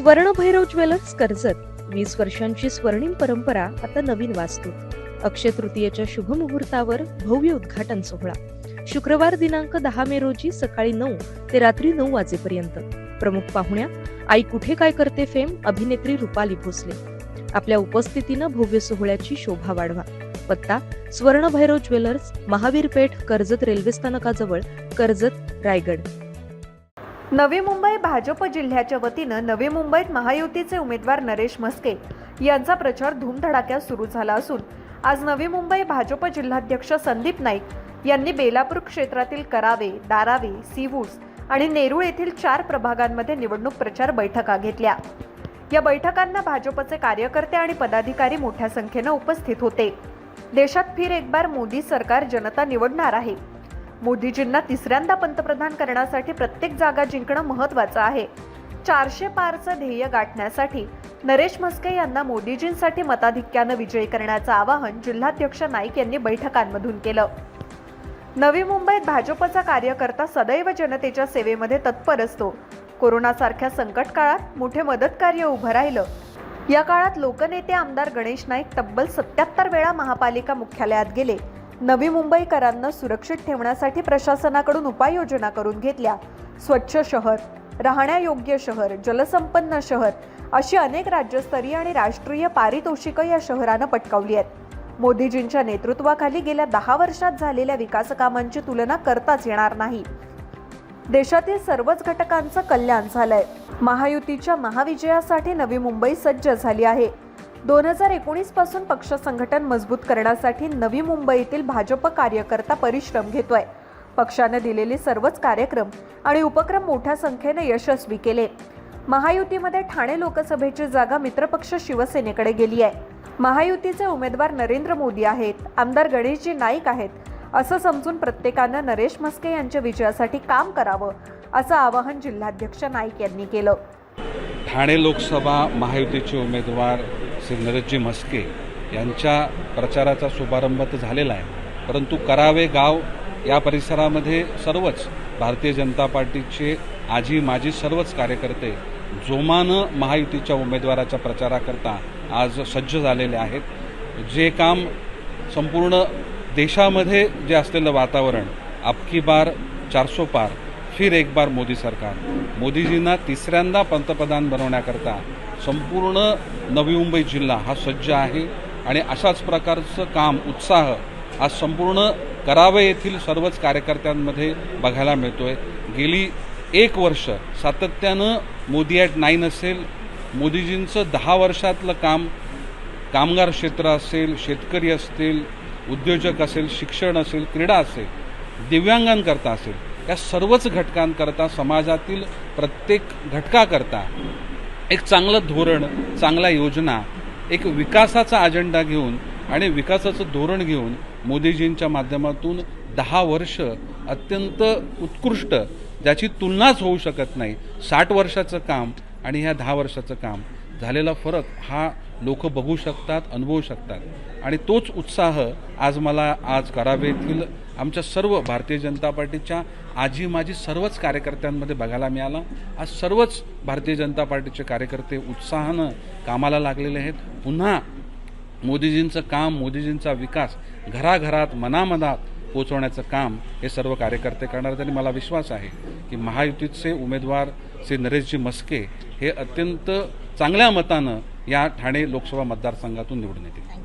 स्वर्णभैरव jewellers Karjat. वीस वर्षांची स्वर्णिम परंपरा आता नवीन वास्तू. अक्षय तृतीयेच्या शुभ मुहूर्तावर भव्य उद्घाटन सोहळा. शुक्रवार दिनांक दहा मे रोजी सकाळी नऊ ते रात्री नऊ वाजेपर्यंत. प्रमुख पाहुण्या आई कुठे काय करते फेम? अभिनेत्री रुपाली भोसले. आपल्या उपस्थितीनं भव्य सोहळ्याची शोभा वाढवा. पत्ता स्वर्णभैरव ज्वेलर्स महावीर पेठ कर्जत रेल्वे स्थानकाजवळ कर्जत रायगड. नवी मुंबई भाजप जिल्ह्याच्या वतीनं नवी मुंबईत महायुतीचे उमेदवार नरेश म्हस्के यांचा प्रचार धूमधडाक्यात सुरू झाला असून आज नवी मुंबई भाजप जिल्हाध्यक्ष संदीप नाईक यांनी बेलापूर क्षेत्रातील करावे दारावे सिवूस आणि नेरूळ येथील चार प्रभागांमध्ये निवडणूक प्रचार बैठका घेतल्या. या बैठकांना भाजपचे कार्यकर्ते आणि पदाधिकारी मोठ्या संख्येनं उपस्थित होते. देशात फिर एक बार मोदी सरकार जनता निवडणार आहे. मोदीजींना तिसऱ्यांदा पंतप्रधान करण्यासाठी प्रत्येक जागा जिंकणं महत्वाचं आहे. चारशे पारचं ध्येय गाठण्यासाठी नरेश म्हस्के यांना मोदीजींसाठी मताधिक्यानं विजयी करण्याचं आवाहन जिल्हाध्यक्ष नाईक यांनी बैठकांमधून केलं. नवी मुंबईत भाजपचा कार्यकर्ता सदैव जनतेच्या सेवेमध्ये तत्पर असतो. कोरोनासारख्या संकट काळात मोठे मदतकार्य उभं राहिलं. या काळात लोकनेते आमदार गणेश नाईक तब्बल सत्याहत्तर वेळा महापालिका मुख्यालयात गेले. नवी मुंबईकरांना सुरक्षित ठेवण्यासाठी प्रशासनाकडून उपाययोजना करून घेतल्या. स्वच्छ शहर राहण्यायोग्य शहर जलसंपन्न शहर अशी अनेक राज्यस्तरीय आणि राष्ट्रीय पारितोषिकं या शहरानं पटकावली आहेत. मोदीजींच्या नेतृत्वाखाली गेल्या दहा वर्षात झालेल्या विकासकामांची तुलना करताच येणार नाही. देशातील सर्वच घटकांचं कल्याण झालंय. महायुतीच्या महाविजयासाठी नवी मुंबई सज्ज झाली आहे. दोन हजार एकोणीसपासून पक्ष संघटन मजबूत करण्यासाठी नवी मुंबईतील भाजप कार्यकर्ता परिश्रम घेतोय. पक्षाने दिलेले सर्वच कार्यक्रम आणि उपक्रम मोठ्या संख्येने यशस्वी केले. महायुतीमध्ये ठाणे लोकसभेची जागा मित्रपक्ष शिवसेनेकडे गेली आहे. महायुतीचे उमेदवार नरेंद्र मोदी आहेत आमदार गणेशजी नाईक आहेत असं समजून प्रत्येकानं नरेश म्हस्के यांच्या विजयासाठी काम करावं असं आवाहन जिल्हाध्यक्ष नाईक यांनी केलं. ठाणे लोकसभा महायुतीचे उमेदवार श्री नरेशजी म्हस्के यांच्या प्रचाराचा शुभारंभ तर झालेला आहे. परंतु करावे गाव या परिसरामध्ये सर्वच भारतीय जनता पार्टीचे आजी माजी सर्वच कार्यकर्ते जोमानं महायुतीच्या उमेदवाराच्या प्रचाराकरता आज सज्ज झालेले आहेत. जे काम संपूर्ण देशामध्ये जे असलेलं वातावरण अबकी बार चारसो पार फिर एक बार मोदी सरकार. मोदीजींना तिसऱ्यांदा पंतप्रधान बनवण्याकरता संपूर्ण नवी मुंबई जिल्हा हा सज्ज आहे आणि अशाच प्रकारचं काम उत्साह आज संपूर्ण करावे येथील सर्वच कार्यकर्त्यांमध्ये बघायला मिळतोय. गेली एक वर्ष सातत्यानं मोदी ॲट नाईन असेल. मोदीजींचं दहा वर्षातलं काम कामगार क्षेत्र असेल शेतकरी असतील उद्योजक असेल शिक्षण असेल क्रीडा असेल दिव्यांगांकरता असेल. या सर्वच घटकांकरता समाजातील प्रत्येक घटकाकरता एक चांगलं धोरण चांगल्या योजना एक विकासाचा अजेंडा घेऊन आणि विकासाचं धोरण घेऊन मोदीजींच्या माध्यमातून दहा वर्ष अत्यंत उत्कृष्ट ज्याची तुलनाच होऊ शकत नाही. साठ वर्षाचं काम आणि ह्या दहा वर्षाचं काम झालेला फरक हा लोक बघू शकतात अनुभवू शकतात. आणि तोच उत्साह आज मला आज करावेतील आमच्या सर्व भारतीय जनता पार्टीच्या आजी माझी सर्वच कार्यकर्त्यांमध्ये बघायला मिळाला. आज सर्वच भारतीय जनता पार्टीचे कार्यकर्ते उत्साहानं कामाला लागलेले आहेत. पुन्हा मोदीजींचं काम मोदीजींचा विकास घराघरात मनामनात पोचवण्याचं काम हे सर्व कार्यकर्ते करणार आहेत. आणि मला विश्वास आहे की महायुतीचे उमेदवार श्री नरेशजी मस्के हे अत्यंत चांगल्या मतानं या ठाणे लोकसभा मतदारसंघातून निवडून येतील.